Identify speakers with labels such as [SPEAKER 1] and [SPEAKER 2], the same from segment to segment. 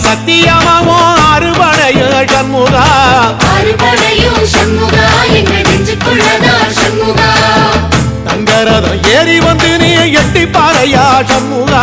[SPEAKER 1] சத்தியமாவோ அறுபடைய சண்முகா.
[SPEAKER 2] அறுபடையும் சண்முகா எங்க நெஞ்சுக்குள்ளதா சண்முகா?
[SPEAKER 1] தங்கரதம் ஏறி வந்து நீ எட்டி பாறையா சண்முகா.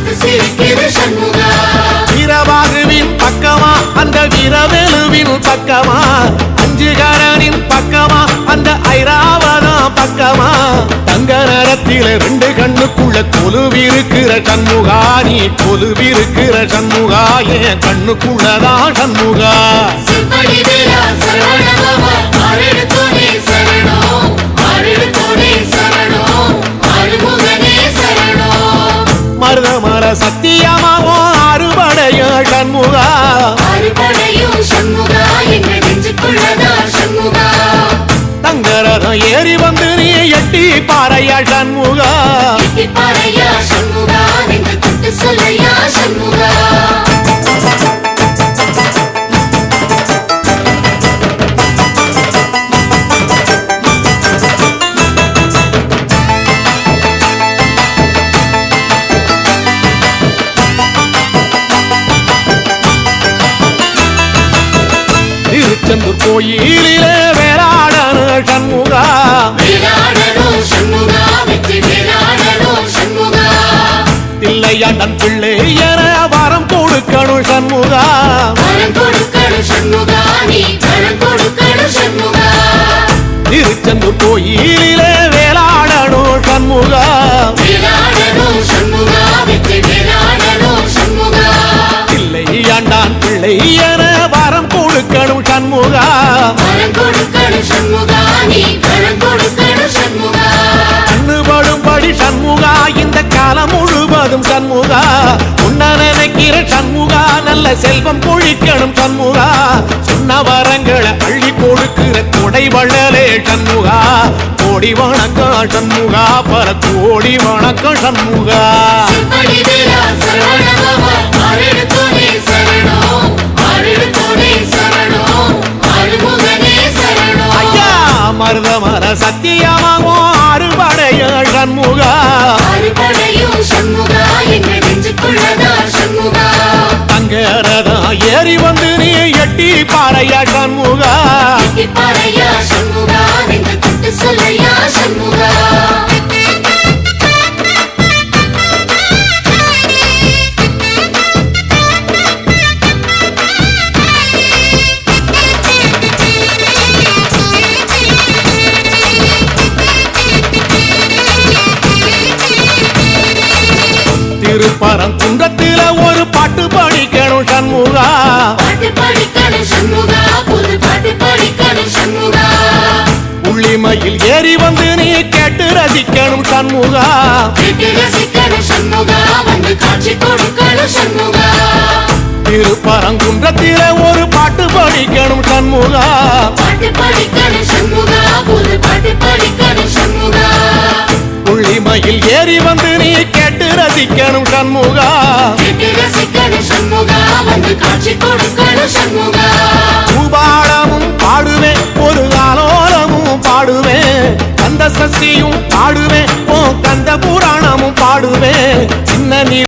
[SPEAKER 1] பக்கமா? தங்க நேரத்தில ரெண்டு கண்ணுக்குள்ள கொலுவிருக்கிற சண்முகா நீ கொலுவிருக்கிற சண்முகா என் கண்ணுக்குள்ளதான் சண்முகா. மருதமர சத்தியமாவோ அறுபடைய சண்முகா.
[SPEAKER 2] அறுபடையும் சண்முகா எங்க நெஞ்சுக்குள்ளதா
[SPEAKER 1] பாறையா சண்முகா
[SPEAKER 2] எங்க தொட்டு சொல்லையா சண்முகா?
[SPEAKER 1] திருச்செந்தூர் கோயிலிலே தில்லையாண்டன் பிள்ளை என வரம் கொடுக்கணும் சண்முகா. திருச்செந்தூர் கோயிலிலே வேளாடணும் சண்முகா.
[SPEAKER 2] சண்முகா
[SPEAKER 1] தில்லையாண்டான் பிள்ளை என வரம் கொடுக்கணும் சண்முகா.
[SPEAKER 2] சண்முகா
[SPEAKER 1] உன்ன நினைக்கிற சண்முகா நல்ல செல்வம் பொழிக்கணும் சண்முகா. சொன்ன வரங்களை அள்ளி கொடுக்கிற கொடை வள்ளலே சண்முகா. கோடி வணக்கம் சண்முகா பல கோடி வணக்கம் சண்முகா. மருதமர சத்தியமாகும் அறுபடைய சண்முகா. தங்கரதா ஏறி வந்து நீ எட்டி பாறையா சண்முகா? திருப்பரங்குன்றத்தில ஒரு பாட்டு படிக்கணும் சண்முகா. உள்ளிமையில் ஏறி வந்து நீ கேட்டு ரசிக்கணும் சண்முகா.
[SPEAKER 2] சண்முகா.
[SPEAKER 1] திருப்பரங்குன்றத்தில ஒரு பாட்டு படிக்கணும் சண்முகா.
[SPEAKER 2] பாட்டு படிக்கணும் சண்முகா. பாட்டு படிக்கணும் சண்முகா.
[SPEAKER 1] உள்ளிமையில் ஏறி வந்து ரசிக்கணும் சண்முகா.
[SPEAKER 2] ரசிக்கணும் சண்முகா வந்து காட்சி கொடுக்கணும் சண்முகா.
[SPEAKER 1] பூபாலமும் பாடுவேன் ஒரு ஆலோலமும் பாடுவேன். கந்த சஷ்டியும் பாடுவேன் ஓ கந்த புராணமும் பாடுவேன். சின்ன நீ